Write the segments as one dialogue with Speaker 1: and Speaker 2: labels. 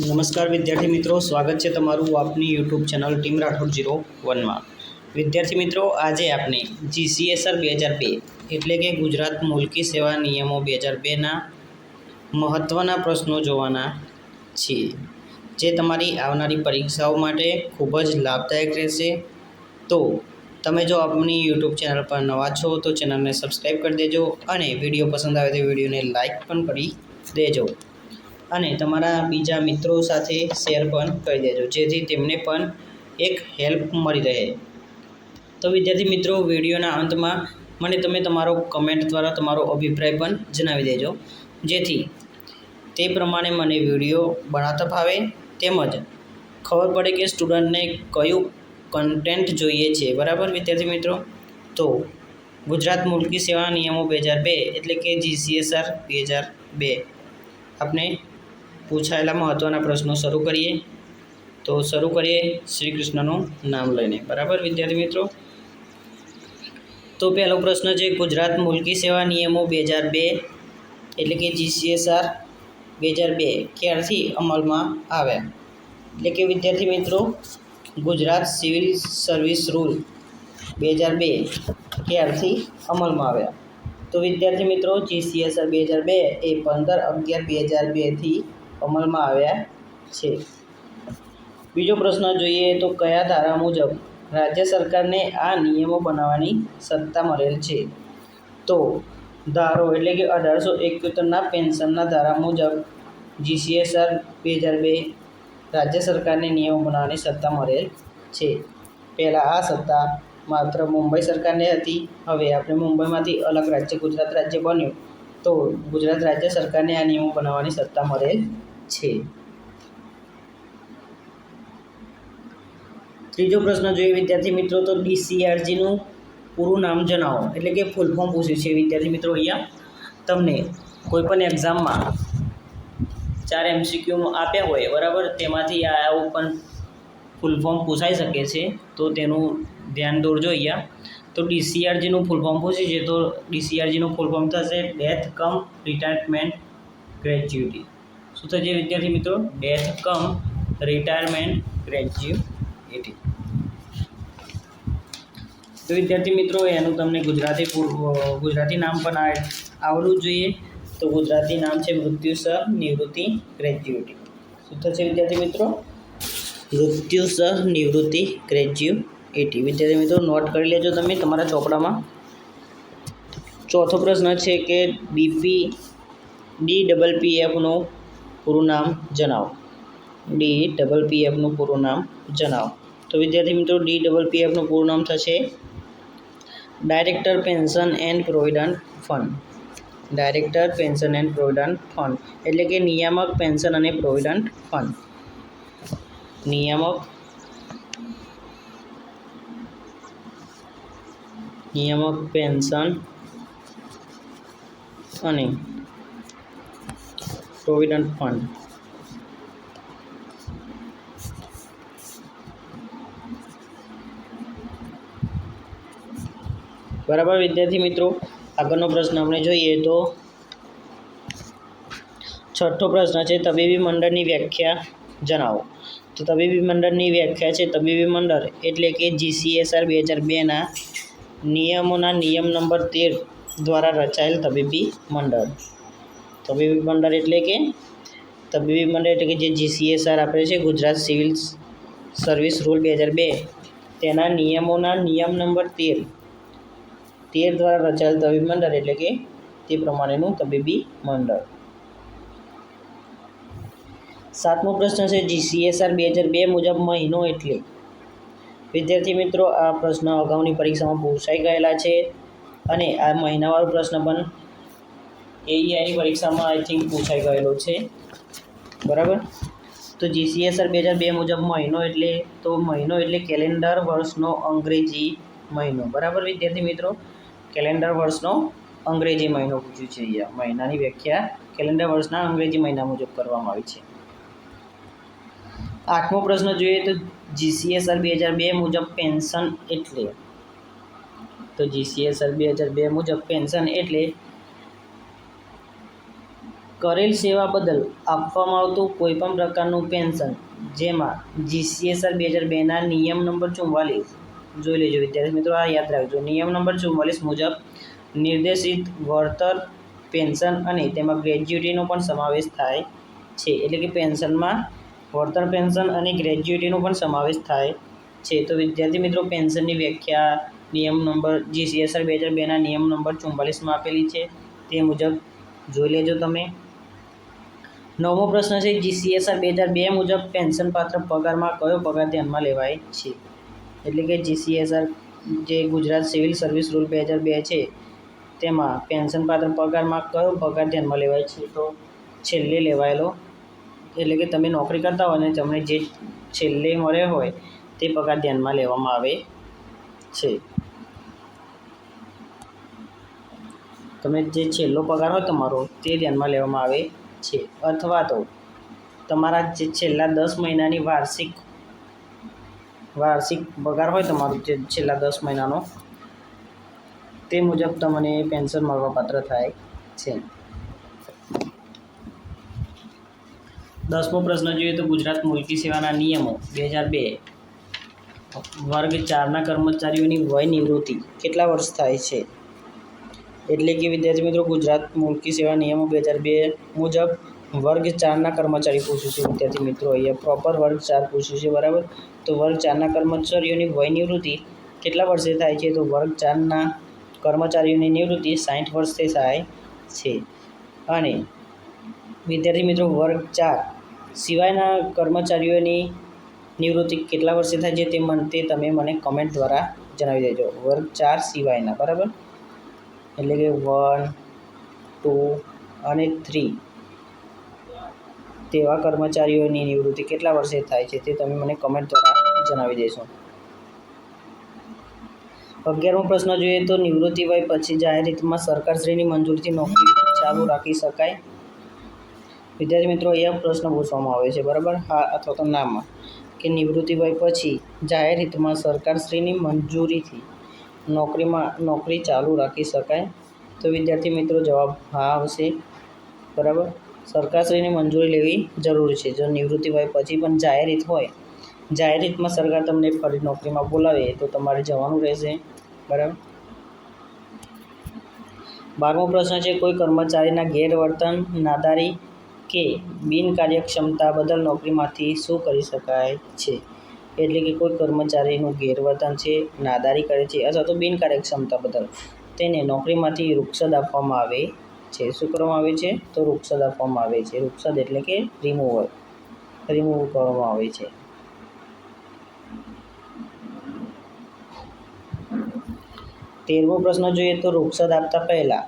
Speaker 1: નમસ્કાર વિદ્યાર્થી મિત્રો, સ્વાગત છે તમારું આપની YouTube channel team Rathod zero વનમાં. વિદ્યાર્થી મિત્રો, આજે આપણે જીસીએસઆર બે હજાર બે એટલે કે ગુજરાત મુલકી સેવા નિયમો બે હજાર બેના મહત્ત્વના પ્રશ્નો જોવાના છીએ, જે તમારી આવનારી પરીક્ષાઓ માટે ખૂબ જ લાભદાયક રહેશે. તો તમે જો આપની યુટ્યુબ ચેનલ પર નવા છો, તો ચેનલને સબસ્ક્રાઈબ કરી દેજો અને વીડિયો પસંદ આવે તો વિડીયોને લાઇક પણ કરી દેજો. અને તમારા બીજા મિત્રો સાથે શેર પણ કરી દેજો, જેથી તેમને પણ એક હેલ્પ મળી રહે. તો વિદ્યાર્થી મિત્રો, વિડીયોના અંતમાં મને તમે તમારો કમેન્ટ દ્વારા તમારો અભિપ્રાય પણ જણાવી દેજો. જેથી તે પ્રમાણે મને વીડિયો બનાવતા ફાવે. તેમજ ખબર પડે કે સ્ટુડન્ટને કયું કન્ટેન્ટ જોઈએ છે, બરાબર વિદ્યાર્થી મિત્રો? તો ગુજરાત મુલકી સેવા નિયમો બે હજાર બે એટલે કે જીસીએસઆર બે હજાર બે. આપણે પૂછાયેલા મહત્ત્વના પ્રશ્નો શરૂ કરીએ. તો શરૂ કરીએ શ્રી કૃષ્ણનું નામ લઈને. બરાબર, વિદ્યાર્થી મિત્રો? તો પહેલો પ્રશ્ન છે, ગુજરાત મુલકી સેવા નિયમો બે હજાર બે એટલે કે જીસીએસઆર બે હજાર બે ક્યારથી અમલમાં આવ્યા એટલે કે વિદ્યાર્થી મિત્રો, ગુજરાત સિવિલ સર્વિસ રૂલ બે હજાર બે ક્યારથી અમલમાં આવ્યા તો વિદ્યાર્થી મિત્રો, જીસીએસઆર બે હજાર બે એ પંદર અગિયાર બે હજાર બેથી અમલમાં આવ્યા છે. બીજો પ્રશ્ન જોઈએ તો કયા ધારા મુજબ રાજ્ય સરકારને આ નિયમો બનાવવાની સત્તા મળેલ છે? તો ધારો એટલે કે અઢારસો એકોતેરના પેન્શનના ધારા મુજબ જીસીએસઆર બે હજાર બે રાજ્ય સરકારને નિયમો બનાવવાની સત્તા મળેલ છે. પહેલાં આ સત્તા માત્ર મુંબઈ સરકારને હતી. હવે આપણે મુંબઈમાંથી અલગ રાજ્ય ગુજરાત રાજ્ય બન્યું. તો ગુજરાત રાજ્ય સરકારને આ નિયમો બનાવવાની સત્તા મળેલ છે. ત્રીજો પ્રશ્ન જોઈએ, વિદ્યાર્થી મિત્રો, તો ડીસીઆરજીનું પૂરું નામ જણાવો. એટલે કે ફૂલ ફોર્મ પૂછ્યું છે. વિદ્યાર્થી મિત્રો, અહીંયા તમને કોઈપણ એક્ઝામમાં ચાર એમસીક્યુ આપ્યા હોય, બરાબર? તેમાંથી આ આવું પણ ફૂલ ફોર્મ પૂછાઈ શકે છે. તો તેનું ધ્યાન દોરજો અહીંયા. તો ડીસીઆરજીનું ફૂલ ફોર્મ પૂછ્યું છે, તો ડીસીઆરજીનું ફૂલ ફોર્મ થશે ડેથ કમ રિટાયરમેન્ટ ગ્રેજ્યુટી શું થશે વિદ્યાર્થી મિત્રો? ડેથ કમ રિટાયરમેન્ટ ગ્રેજ્યુએટી તો વિદ્યાર્થી મિત્રો, એનું તમને ગુજરાતી ગુજરાતી નામ પણ આવડવું જોઈએ. તો ગુજરાતી નામ છે મૃત્યુસર નિવૃત્તિ ગ્રેજ્યુએટી શું થશે વિદ્યાર્થી મિત્રો? મૃત્યુસર નિવૃત્તિ ગ્રેજ્યુએટી વિદ્યાર્થી મિત્રો નોટ કરી લેજો તમે તમારા ચોપડામાં. ચોથો પ્રશ્ન છે કે બીપી ડી ડબલ પી એફનું પૂરું નામ જણાવો. ડી ડબલ પી એફનું પૂરું નામ જણાવો. તો વિદ્યાર્થી મિત્રો ડી ડબલ પી એફનું પૂરું નામ થશે director pension and provident fund director pension and provident fund એટલે કે નિયામક પેન્શન અને પ્રોવિડન્ટ ફંડ નિયામક નિયામક પેન્શન અને પ્રોવિડન્ટ ફંડ બરાબર, વિદ્યાર્થી મિત્રો, આગળનો પ્રશ્ન આપણે જોઈએ તો છઠ્ઠો પ્રશ્ન છે, તબીબી મંડળની વ્યાખ્યા જણાવો. તો તબીબી મંડળની વ્યાખ્યા છે, તબીબી મંડળ એટલે કે જીસીએસઆર બે હજાર બેના નિયમોના નિયમ નંબર તેર દ્વારા રચાયેલ તબીબી મંડળ. તબીબી મંડળ એટલે કે તબીબી મંડળ એટલે કે જે જીસીએસઆર આપે છે, ગુજરાત સિવિલ સર્વિસ રૂલ બે હજાર બે. તેના નિયમોના નિયમ નંબર તેર. તેર દ્વારા રચાયેલ તબીબી મંડળ એટલે કે તે પ્રમાણેનું તબીબી મંડળ સાતમો પ્રશ્ન છે જીસીએસઆર બે હજાર બે મુજબ મહિનો એટલે. વિદ્યાર્થી મિત્રો, આ પ્રશ્ન અગાઉની પરીક્ષામાં પૂછાઈ ગયેલા છે અને આ મહિનાવાળો પ્રશ્ન પણ એઈઆઈની પરીક્ષામાં આઈ થિંક પૂછાઈ ગયેલો છે. બરાબર? તો જીસીએસઆર બે હજાર બે મુજબ મહિનો એટલે, તો મહિનો એટલે કેલેન્ડર વર્ષનો અંગ્રેજી મહિનો. બરાબર વિદ્યાર્થી મિત્રો? કેલેન્ડર વર્ષનો અંગ્રેજી મહિનો પૂછ્યું છે અહીંયા. મહિનાની વ્યાખ્યા કેલેન્ડર વર્ષના અંગ્રેજી મહિના મુજબ કરવામાં આવી છે. આઠમો પ્રશ્ન જોઈએ તો જીસીએસઆર બે હજાર બે મુજબ પેન્શન એટલે, તો જીસીએસઆર બે હજાર બે મુજબ પેન્શન એટલે કરેલ સેવા બદલ આપવામાં આવતું કોઈપણ પ્રકારનું પેન્શન, જેમાં જીસીએસઆર બે હજાર બેના નિયમ નંબર ચુમ્માલીસ જોઈ લેજો વિદ્યાર્થી મિત્રો, આ યાદ રાખજો. નિયમ નંબર ચુમ્માલીસ મુજબ નિર્દેશિત વળતર, પેન્શન અને તેમાં ગ્રેજ્યુટીનો પણ સમાવેશ થાય છે. એટલે કે પેન્શનમાં વળતર, પેન્શન અને ગ્રેજ્યુટીનો પણ સમાવેશ થાય છે. તો વિદ્યાર્થી મિત્રો, પેન્શનની વ્યાખ્યા નિયમ નંબર જીસીએસઆર બે હજાર બેના નિયમ નંબર ચુમ્માલીસમાં આપેલી છે. તે મુજબ જોઈ લેજો તમે. નવમો પ્રશ્ન છે જીસીએસઆર બે હજાર બે મુજબ પેન્શન પાત્ર પગારમાં કયો પગાર ધ્યાનમાં લેવાય છે? એટલે કે જીસીએસઆર જે ગુજરાત સિવિલ સર્વિસ રૂલ બે હજાર બે છે, તેમાં પેન્શન પાત્ર પગારમાં કયો પગાર ધ્યાનમાં લેવાય છે? તો છેલ્લે લેવાયેલો. એટલે કે તમે નોકરી કરતા હોય અને તમને જે છેલ્લે મળે હોય, તે પગાર ધ્યાનમાં લેવામાં આવે છે. તમે જે છેલ્લો પગાર હોય તમારો, તે ધ્યાનમાં લેવામાં આવે છે અથવા તો તમારા જે છેલ્લા દસ મહિનાની વાર્ષિક વાર્ષિક પગાર હોય તમારો જે છેલ્લા દસ મહિનાનો, તે મુજબ તમને પેન્શન મળવાપાત્ર થાય છે. દસમો પ્રશ્ન જોઈએ તો ગુજરાત મુલકી સેવાના નિયમો બે હજાર બે. વર્ગ ચારના કર્મચારીઓની વય નિવૃત્તિ કેટલા વર્ષ થાય છે? એટલે કે વિદ્યાર્થી મિત્રો, ગુજરાત મુલકી સેવા નિયમો બે હજાર બે મુજબ વર્ગ ચારના કર્મચારી પૂછ્યું છે. વિદ્યાર્થી મિત્રો, અહીંયા પ્રોપર વર્ગ ચાર પૂછ્યું છે, બરાબર? તો વર્ગ ચારના કર્મચારીઓની વય નિવૃત્તિ કેટલા વર્ષે થાય છે? તો વર્ગ ચારના કર્મચારીઓની નિવૃત્તિ સાઠ વર્ષે થાય છે. અને વિદ્યાર્થી મિત્રો, વર્ગ ચાર સિવાયના કર્મચારીઓની નિવૃત્તિ કેટલા વર્ષે થાય છે તે મને, તે તમે મને કમેન્ટ દ્વારા જણાવી દેજો. વર્ગ ચાર સિવાયના, બરાબર? એટલે કે વન, ટુ અને થ્રી. તેવા કર્મચારીઓની નિવૃત્તિ કેટલા વર્ષે થાય છે તે તમે મને કમેન્ટ દ્વારા જણાવી દેશો. અગિયારમો પ્રશ્ન જોઈએ તો નિવૃત્તિ વય પછી જાહેર હિતમાં સરકારશ્રીની મંજૂરીથી નોકરી ચાલુ રાખી શકાય? વિદ્યાર્થી મિત્રો, અહીંયા પ્રશ્ન પૂછવામાં આવે છે, બરાબર? હા અથવા તો નામાં. કે નિવૃત્તિ વય પછી જાહેર હિતમાં સરકારશ્રીની મંજૂરીથી નોકરીમાં, નોકરી ચાલુ રાખી શકાય. તો વિદ્યાર્થી મિત્રો જવાબ હા આવશે. બરાબર? સરકારશ્રીની મંજૂરી લેવી જરૂરી છે. જો નિવૃત્તિ હોય પછી પણ જાહેર હોય જાહેર હિતમાં સરકાર તમને ફરી નોકરીમાં બોલાવે તો તમારે જવાનું રહેશે. બરાબર? બારમો પ્રશ્ન છે, કોઈ કર્મચારીના ગેરવર્તન, નાદારી કે બિનકાર્યક્ષમતા બદલ નોકરીમાંથી શું કરી શકાય છે? એટલે કે કોઈ કર્મચારીનું ગેરવર્તન છે, નાદારી કરે છે અથવા તો બિનકાર્યક્ષમતા બદલ તેને નોકરીમાંથી રૂક્ષદ આપવામાં આવે છે. શું કરવામાં આવે છે? તો રૂક્ષદ આપવામાં આવે છે. રૂક્ષદ એટલે કે રિમૂવલ રિમૂવ કરવામાં આવે છે. તેરમો પ્રશ્ન જોઈએ તો રૂક્ષદ આપતા પહેલાં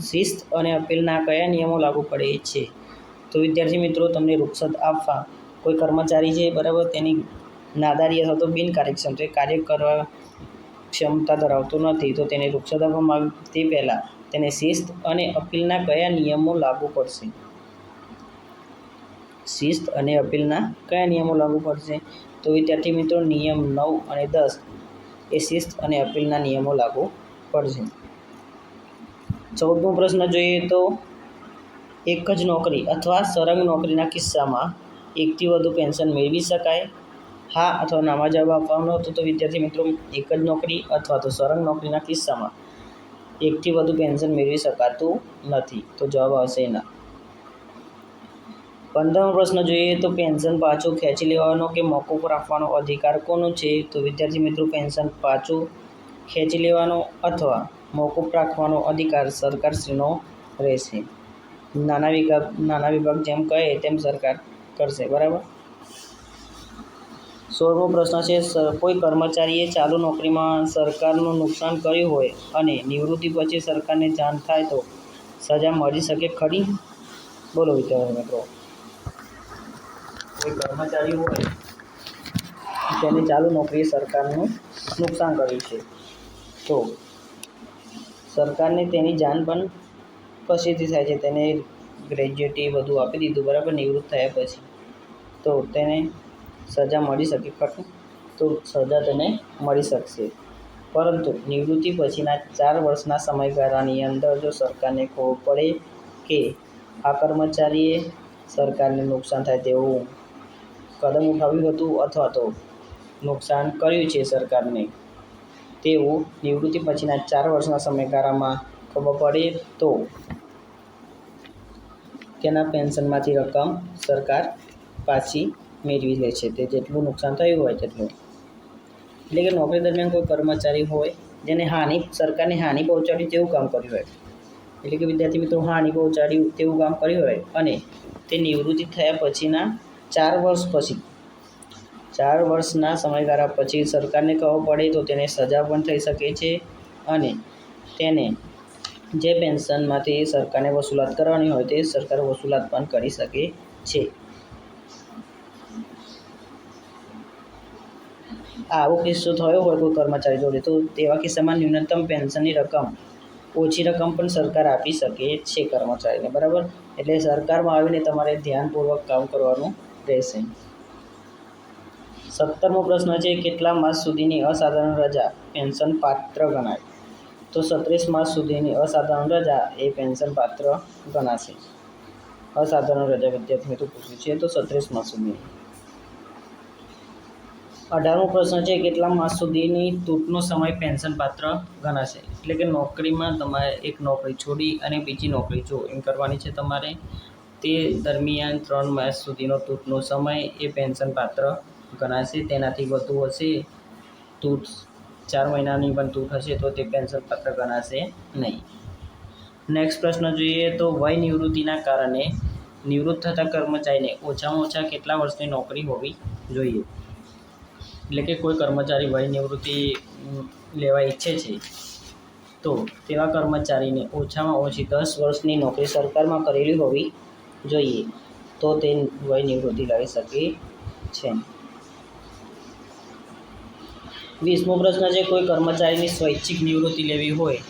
Speaker 1: શિસ્ત અને અપીલના કયા નિયમો લાગુ પડે છે? તો વિદ્યાર્થી મિત્રો, તમને રૂક્ષદ આપવા કોઈ કર્મચારી છે? બરાબર? તેની નાદારી અથવા તો બિનકાર્યક્ષમ તે કાર્ય કરવા ક્ષમતા ધરાવતો નથી, તો તેને રૂક્ષદ આપવામાં આવે તે પહેલાં તેને શિસ્ત અને અપીલના કયા નિયમો લાગુ પડશે? શિસ્ત અને અપીલના કયા નિયમો લાગુ પડશે? તો વિદ્યાર્થી મિત્રો, નિયમ નવ અને દસ એ શિસ્ત અને અપીલના નિયમો લાગુ પડશે. ચૌદમો પ્રશ્ન જોઈએ તો એક જ નોકરી અથવા સરંગ નોકરીના કિસ્સામાં એકથી વધુ પેન્શન મેળવી શકાય? હા, અથવા નામાં જવાબ આપવાનો હતો તો વિદ્યાર્થી મિત્રો, એક જ નોકરી અથવા તો સળંગ નોકરીના કિસ્સામાં એકથી વધુ પેન્શન મેળવી શકાતું નથી. તો જવાબ આવશે ના પંદરમો પ્રશ્ન જોઈએ તો પેન્શન પાછું ખેંચી લેવાનો કે મોકૂફ રાખવાનો અધિકાર કોનો છે? તો વિદ્યાર્થી મિત્રો પેન્શન પાછું ખેંચી લેવાનો અથવા મોકૂફ રાખવાનો અધિકાર સરકારશ્રીનો રહેશે. નાના વિભાગ નાના વિભાગ જેમ કહે તેમ સરકાર કરશે. બરાબર? સોળમો પ્રશ્ન છે કોઈ કર્મચારીએ ચાલુ નોકરીમાં સરકારનું નુકસાન કર્યું હોય અને નિવૃત્તિ પછી સરકારને જાણ થાય તો સજા મળી શકે ખરી? બોલો વિદ્યાર્થી મિત્રો. કોઈ કર્મચારી હોય તેની ચાલુ નોકરીએ સરકારનું નુકસાન કર્યું છે, તો સરકારને તેની જાણ પણ પછીથી થાય છે. તેને ગ્રેજ્યુએટી બધું આપી દીધું, બરાબર? નિવૃત્ત થયા પછી. તો તેને સજા મળી શકે ખરું તો સજા તેને મળી શકશે. પરંતુ નિવૃત્તિ પછીના ચાર વર્ષના સમયગાળાની અંદર જો સરકારને ખબર પડે કે આ કર્મચારીએ સરકારને નુકસાન થાય તેવું કદમ ઉઠાવ્યું હતું અથવા તો નુકસાન કર્યું છે સરકારને, તેવું નિવૃત્તિ પછીના ચાર વર્ષના સમયગાળામાં ખબર પડે તો તેના પેન્શનમાંથી રકમ સરકાર પાછી મેળવી લે છે તે જેટલું નુકસાન થયું હોય તેટલું. એટલે કે નોકરી દરમિયાન કોઈ કર્મચારી હોય, જેને હાનિ, સરકારને હાનિ પહોંચાડી તેવું કામ કર્યું હોય. એટલે કે વિદ્યાર્થી મિત્રો, હાનિ પહોંચાડ્યું તેવું કામ કર્યું હોય અને તે નિવૃત્તિ થયા પછીના ચાર વર્ષ પછી, ચાર વર્ષના સમયગાળા પછી સરકારને કહો પડે તો તેને સજા પણ થઈ શકે છે અને તેને જે પેન્શનમાંથી સરકારને વસૂલાત કરવાની હોય તે સરકાર વસૂલાત પણ કરી શકે છે. આવો કિસ્સો થયો હોય કોઈ કર્મચારી જોડે, તો તેવા કિસ્સામાં ન્યૂનતમ પેન્શનની રકમ, ઓછી રકમ પણ સરકાર આપી શકે છે કર્મચારીને, બરાબર? એટલે સરકારમાં આવીને તમારે ધ્યાનપૂર્વક કામ કરવાનું રહેશે. સત્તરમો પ્રશ્ન છે, કેટલા માસ સુધીની અસાધારણ રજા પેન્શન પાત્ર ગણાય? તો સત્રીસ માસ સુધીની અસાધારણ રજા એ પેન્શન પાત્ર ગણાશે. અસાધારણ રજા, વિદ્યાર્થી મિત્રો પૂછ્યું છે, તો સત્રીસ માસ સુધીની. અઢારમો પ્રશ્ન છે, કેટલા માસ સુધીની તૂટનો સમય પેન્શન પાત્ર ગણાશે? એટલે કે નોકરીમાં તમારે એક નોકરી છોડી અને બીજી નોકરી જો એમ કરવાની છે તમારે. તે દરમિયાન ત્રણ માસ સુધીનો તૂટનો સમય એ પેન્શન પાત્ર ગણાશે, તેનાથી વધુ હશે. તૂટ ચાર મહિનાની પણ તૂટ હશે તો તે પેન્શન પાત્ર ગણાશે નહીં. નેક્સ્ટ પ્રશ્ન જોઈએ તો વય નિવૃત્તિના કારણે નિવૃત્ત થતા કર્મચારીને ઓછામાં ઓછા કેટલા વર્ષની નોકરી હોવી જોઈએ? એટલે કે કોઈ કર્મચારી વય નિવૃત્તિ લેવા ઈચ્છે છે, તો તેવા કર્મચારીને ઓછામાં ઓછી દસ વર્ષની નોકરી સરકારમાં કરેલી હોવી જોઈએ, તો તે વય નિવૃત્તિ લઈ શકે છે. વીસમો પ્રશ્ન છે, કોઈ કર્મચારીની સ્વૈચ્છિક નિવૃત્તિ લેવી હોય?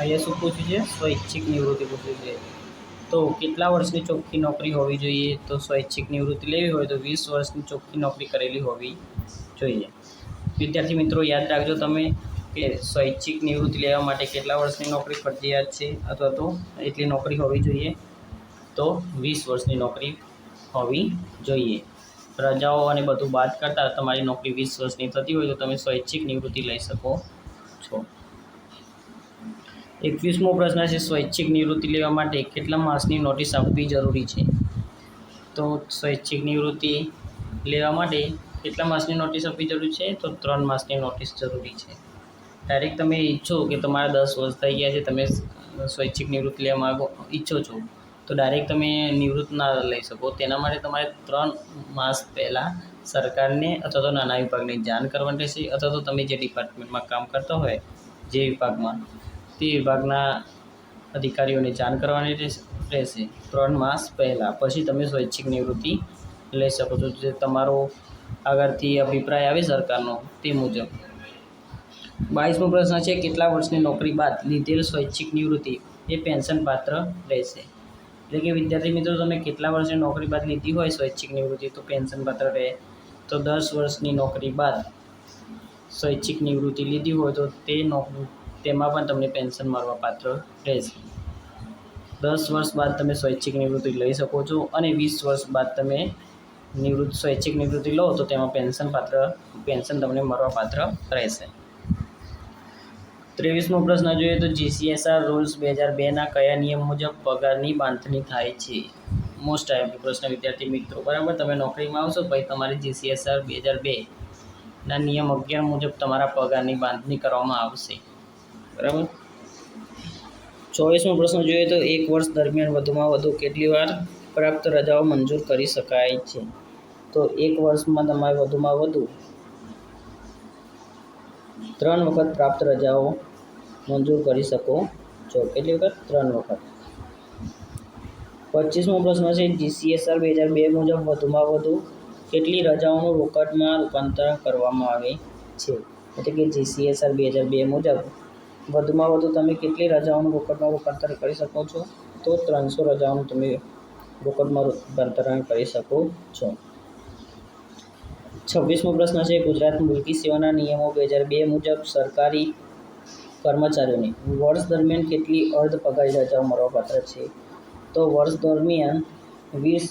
Speaker 1: અહીંયા શું પૂછ્યું છે? સ્વૈચ્છિક નિવૃત્તિ પૂછ્યું છે. તો કેટલા વર્ષની ચોખ્ખી નોકરી હોવી જોઈએ? તો સ્વૈચ્છિક નિવૃત્તિ લેવી હોય તો વીસ વર્ષની ચોખ્ખી નોકરી કરેલી હોવી જોઈએ. વિદ્યાર્થી મિત્રો, યાદ રાખજો તમે કે સ્વૈચ્છિક નિવૃત્તિ લેવા માટે કેટલા વર્ષની નોકરી ફરજિયાત છે અથવા તો એટલી નોકરી હોવી જોઈએ? તો વીસ વર્ષની નોકરી હોવી જોઈએ. રજાઓ અને બધું બાદ કરતાં તમારી નોકરી વીસ વર્ષની થતી હોય તો તમે સ્વૈચ્છિક નિવૃત્તિ લઈ શકો. એકવીસમો પ્રશ્ન છે, સ્વૈચ્છિક નિવૃત્તિ લેવા માટે કેટલા માસની નોટિસ આપવી જરૂરી છે? તો સ્વૈચ્છિક નિવૃત્તિ લેવા માટે કેટલા માસની નોટિસ આપવી જરૂરી છે? તો ત્રણ માસની નોટિસ જરૂરી છે. ડાયરેક્ટ તમે ઈચ્છો કે તમારા દસ વર્ષ થઈ ગયા છે, તમે સ્વૈચ્છિક નિવૃત્તિ લેવા માગો, ઈચ્છો છો, તો ડાયરેક્ટ તમે નિવૃત્ત ના લઈ શકો. તેના માટે તમારે ત્રણ માસ પહેલાં સરકારને અથવા તો નાના વિભાગને જાણ કરવાની રહેશે, અથવા તો તમે જે ડિપાર્ટમેન્ટમાં કામ કરતા હોય, જે વિભાગમાં તે વિભાગના અધિકારીઓને જાણ કરવાની રહેશે. ત્રણ માસ પહેલાં. પછી તમે સ્વૈચ્છિક નિવૃત્તિ લઈ શકો છો. જે તમારો આગળથી અભિપ્રાય આવે સરકારનો તે મુજબ. બાવીસમો પ્રશ્ન છે, કેટલા વર્ષની નોકરી બાદ લીધેલ સ્વૈચ્છિક નિવૃત્તિ? એ પેન્શન પાત્ર રહેશે. એટલે કે વિદ્યાર્થી મિત્રો, તમે કેટલા વર્ષની નોકરી બાદ લીધી હોય સ્વૈચ્છિક નિવૃત્તિ? તો પેન્શન પાત્ર રહે. તો દસ વર્ષની નોકરી બાદ સ્વૈચ્છિક નિવૃત્તિ લીધી હોય તો તે નોકરી તેમાં પણ તમને પેન્શન મળવા પાત્ર રહેશે. દસ વર્ષ બાદ તમે સ્વૈચ્છિક નિવૃત્તિ લઈ શકો છો અને વીસ વર્ષ બાદ તમે નિવૃત્ત, સ્વૈચ્છિક નિવૃત્તિ લો તો તેમાં પેન્શન પાત્ર, પેન્શન તમને મળવા પાત્ર રહેશે. ત્રેવીસમો પ્રશ્ન જોઈએ તો જીસીએસઆર રૂલ્સ બે હજાર બેના કયા નિયમ મુજબ પગારની બાંધણી થાય છે? મોસ્ટ આઈએમપી પ્રશ્ન, વિદ્યાર્થી મિત્રો, બરાબર? તમે નોકરીમાં આવશો પછી તમારી જીસીએસઆર બે હજાર બેના નિયમ અગિયાર મુજબ તમારા પગારની બાંધણી કરવામાં આવશે. બરાબર? ચોવીસમો પ્રશ્ન જોઈએ તો એક વર્ષ દરમિયાન વધુમાં વધુ કેટલી વાર પ્રાપ્ત રજાઓ મંજૂર કરી શકાય છે? તો એક વર્ષમાં તમારે વધુમાં વધુ ત્રણ વખત પ્રાપ્ત રજાઓ મંજૂર કરી શકો છો. કેટલી વખત? ત્રણ વખત. પચીસમો પ્રશ્ન છે જીસીએસઆર બે હજાર બે મુજબ વધુમાં વધુ કેટલી રજાઓનું રોકડમાં રૂપાંતરણ કરવામાં આવે છે? એટલે કે જીસીએસઆર બે હજાર બે મુજબ વધુમાં વધુ તમે કેટલી રજાઓનું રોકડમાં રૂપાંતર કરી શકો છો? તો ત્રણસો રજાઓનું તમે રોકડમાં રૂપાંતરણ કરી શકો છો. છવ્વીસમો પ્રશ્ન છે, ગુજરાત મુલકી સેવાના નિયમો બે હજાર બે મુજબ સરકારી કર્મચારીઓને વર્ષ દરમિયાન કેટલી અર્ધ પગારી રજાઓ મળવાપાત્ર છે? તો વર્ષ દરમિયાન વીસ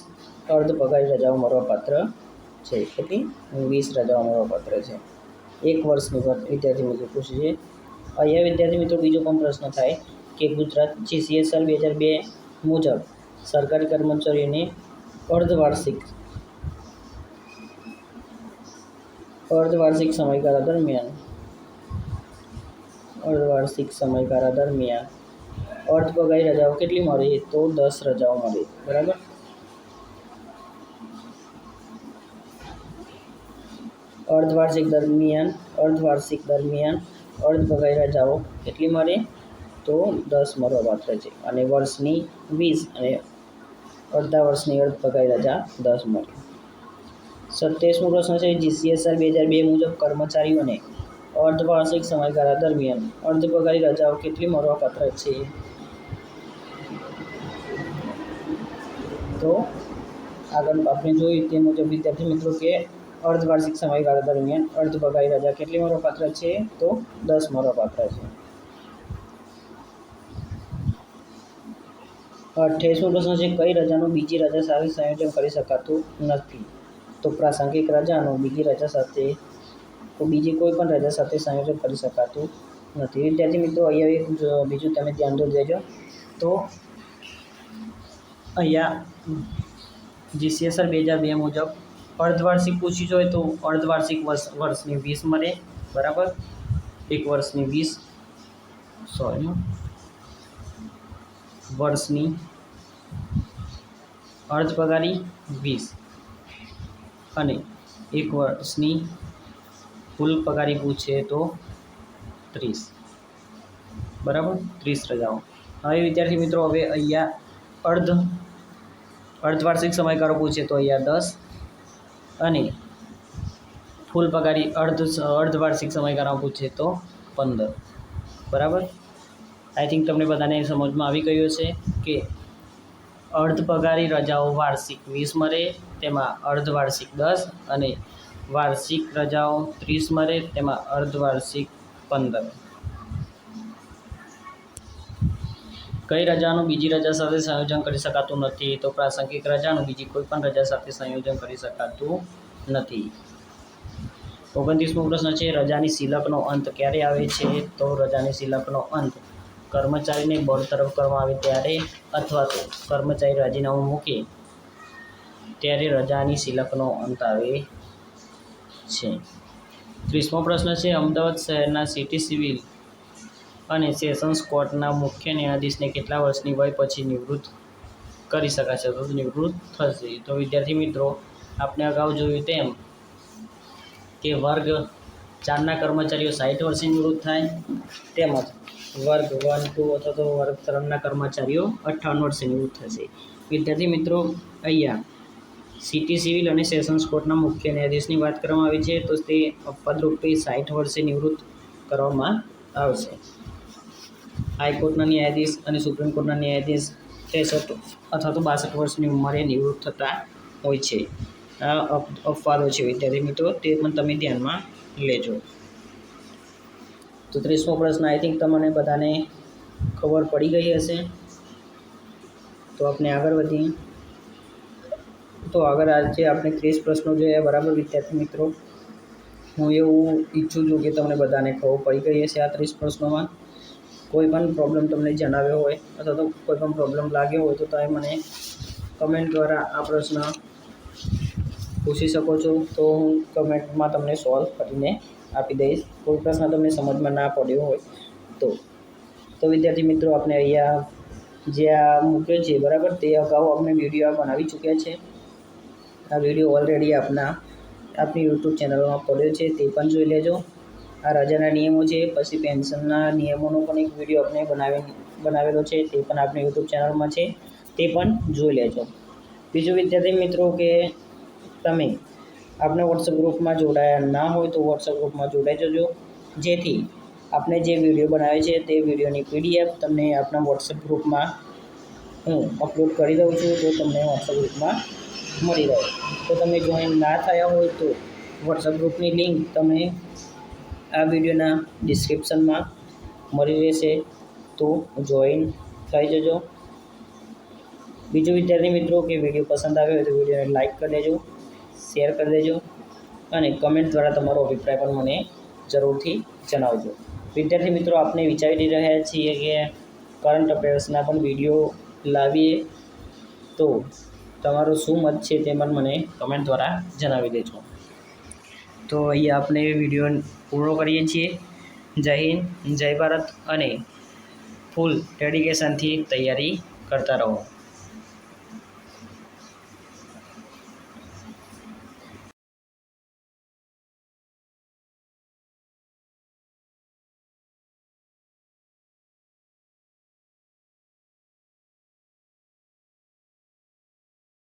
Speaker 1: અર્ધ પગારી રજાઓ મળવાપાત્ર છે. કેટલી વીસ રજાઓ મળવાપાત્ર છે. એક વર્ષની વિદ્યાર્થી મિત્રો પૂછે છે અહીંયા વિદ્યાર્થી મિત્રો બીજો પણ પ્રશ્ન થાય કે ગુજરાત જીસીએસઆર બે હજાર બે મુજબ સરકારી કર્મચારીઓને અર્ધવાર્ષિક અર્ધવાર્ષિક સમયગાળા દરમિયાન અર્ધવાર્ષિક સમયગાળા દરમિયાન અર્ધ પગારી રજાઓ કેટલી મળે તો દસ રજાઓ મળે બરાબર અર્ધવાર્ષિક દરમિયાન અર્ધવાર્ષિક દરમિયાન અર્ધ પગારી જાઓ કેટલી મળે તો દસ મળવાપાત્ર છે. અને વર્ષની વીસ અને અડધા વર્ષની અર્ધ પગારી રજા દસ મળે સત્યાવીસમો પ્રશ્ન છે જીસીએસઆર બે હજાર બે મુજબ કર્મચારીઓને અર્ધવાર્ષિક સમયગાળા દરમિયાન અર્ધ પગારી રજાઓ કેટલી મળવાપાત્ર છે? તો આગળ આપણે જોયું તે મુજબ વિદ્યાર્થી મિત્રો કે અર્ધવાર્ષિક સમયગાળા દરમિયાન અર્ધ પગારી રાજા કેટલી મળવાપાત્ર છે? તો દસ મળવાપાત્ર છે. અઠ્યાવીસમો પ્રશ્ન છે, કઈ રજાનું બીજી રજા સાથે સંયોજન કરી શકાતું નથી? તો પ્રાસંગિક રજાનું બીજી રજા સાથે બીજી કોઈ પણ રજા સાથે સંયોજન કરી શકાતું નથી. વિદ્યાર્થી મિત્રો, અહીંયા એક બીજું તમે ધ્યાન દોર દેજો તો અહીંયા જીસીએસઆર બે હજાર બે મુજબ અર્ધવાર્ષિક પૂછી જોઈએ તો અર્ધવાર્ષિક વર્ષ, વર્ષની વીસ મળે, બરાબર? એક વર્ષની વીસ સોરી વર્ષની અર્ધ પગારી વીસ. અને એક વર્ષની કુલ પગારી પૂછે તો ત્રીસ. બરાબર? ત્રીસ રજાઓ. હવે વિદ્યાર્થી મિત્રો, હવે અહીંયા અર્ધ, અર્ધવાર્ષિક સમયગાળો પૂછે તો અહીંયા દસ અને ફૂલ પગારી અર્ધ અર્ધવાર્ષિક સમયગાળા પૂછે તો પંદર. બરાબર? આઈ થિંક તમને બધાને સમજમાં આવી ગયું છે કે અર્ધ પગારી રજાઓ વાર્ષિક વીસ મળે તેમાં અર્ધવાર્ષિક દસ અને વાર્ષિક રજાઓ ત્રીસ મળે તેમાં અર્ધવાર્ષિક પંદર. કઈ રજાનું બીજી રજા સાથે સંયોજન કરી શકાતું નથી, તો પ્રાસંગિક રજાનું બીજી કોઈ પણ રજા સાથે સંયોજન કરી શકાતું નથી. ઓગણત્રીસમો પ્રશ્ન છે, રજાની સિલકનો અંત ક્યારે આવે છે? તો રજાની સિલકનો અંત કર્મચારીને બરતરફ કરવામાં આવે ત્યારે અથવા તો કર્મચારી રાજીનામું મૂકે ત્યારે રજાની સિલકનો અંત આવે છે. ત્રીસમો પ્રશ્ન છે, અમદાવાદ શહેરના સિટી સિવિલ અને સેશન્સ કોર્ટના મુખ્ય ન્યાયાધીશને કેટલા વર્ષની વય પછી નિવૃત્ત કરી શકાશે? તો નિવૃત્ત થશે. તો વિદ્યાર્થી મિત્રો આપણે અગાઉ જોયું તેમ કે વર્ગ ચારના કર્મચારીઓ સાઠ વર્ષે નિવૃત્ત થાય, તેમજ વર્ગ વન, ટુ અથવા તો વર્ગ ત્રણના કર્મચારીઓ અઠ્ઠાવન વર્ષે નિવૃત્ત થશે. વિદ્યાર્થી મિત્રો, અહીંયા સિટી સિવિલ અને સેશન્સ કોર્ટના મુખ્ય ન્યાયાધીશની વાત કરવામાં આવી છે, તો તે પદરૂપે સાઠ વર્ષે નિવૃત્ત કરવામાં આવશે. હાઈકોર્ટના ન્યાયાધીશ અને સુપ્રીમ કોર્ટના ન્યાયાધીશ ત્રેસઠ અથવા તો બાસઠ વર્ષની ઉંમરે નિવૃત્ત થતા હોય છે. આ અપ- અપવાદો છે, વિદ્યાર્થી મિત્રો, તે પણ તમે ધ્યાનમાં લેજો. તો ત્રીસમો પ્રશ્ન આઈ થિંક તમને બધાને ખબર પડી ગઈ હશે. તો આપણે આગળ વધીએ. તો આગળ આજે આપણે ત્રીસ પ્રશ્નો જોયા બરાબર, વિદ્યાર્થી મિત્રો? હું એવું ઈચ્છું છું કે તમને બધાને ખબર પડી ગઈ હશે આ ત્રીસ પ્રશ્નોમાં. કોઈ પણ પ્રોબ્લેમ તમને જણાવ્યો હોય અથવા તો કોઈ પણ પ્રોબ્લેમ લાગ્યો હોય તો તમે મને કમેન્ટ દ્વારા આ પ્રશ્ન પૂછી શકો છો. તો હું કમેન્ટમાં તમને સોલ્વ કરીને આપી દઈશ. કોઈ પ્રશ્ન તમને સમજમાં ના પડ્યો હોય તો. તો વિદ્યાર્થી મિત્રો આપણે અહીંયા જે આ મૂક્યો છે, બરાબર, તે અગાઉ આપણે વીડિયો બનાવી ચૂક્યા છે. આ વીડિયો ઓલરેડી આપના આપણી યુટ્યુબ ચેનલમાં પડ્યો છે, તે પણ જોઈ લેજો. આ રજાના નિયમો છે. પછી પેન્શનના નિયમોનો પણ એક વીડિયો આપણે બનાવી, બનાવેલો છે. તે પણ આપણી યુટ્યુબ ચેનલમાં છે. તે પણ જોઈ લેજો. બીજું વિદ્યાર્થી મિત્રો કે તમે આપણે વોટ્સઅપ ગ્રુપમાં જોડાયા ના હોય તો વોટ્સઅપ ગ્રુપમાં જોડાઈ જજો. જેથી આપણે જે વીડિયો બનાવે છે તે વિડીયોની પીડીએફ તમને આપણા વોટ્સઅપ ગ્રુપમાં હું અપલોડ કરી દઉં છું. તો તમને વોટ્સઅપ ગ્રુપમાં મળી રહે. તો તમે જોઈન ના થયા હોય તો વોટ્સઅપ ગ્રુપની લિંક તમે આ વિડીયોના ડિસ્ક્રિપ્શનમાં મળી રહેશે. તો જોઈન થઈ જજો. બીજું વિદ્યાર્થી મિત્રો, કે વીડિયો પસંદ આવ્યો હોય તો વિડીયોને લાઇક કરી દેજો શેર કરી દેજો અને કમેન્ટ દ્વારા તમારો અભિપ્રાય પણ મને જરૂરથી જણાવજો. વિદ્યાર્થી મિત્રો, આપણે વિચારી રહ્યા છીએ કે કરંટ અફેર્સના પણ વીડિયો લાવીએ. તો તમારું શું મત છે તે પણ મને કમેન્ટ દ્વારા જણાવી દેજો. તો અહીંયા આપણે વીડિયો પૂરો કરીએ છીએ. જય હિન્દ, જય ભારત અને ફૂલ ડેડિકેશનથી તૈયારી કરતા રહો.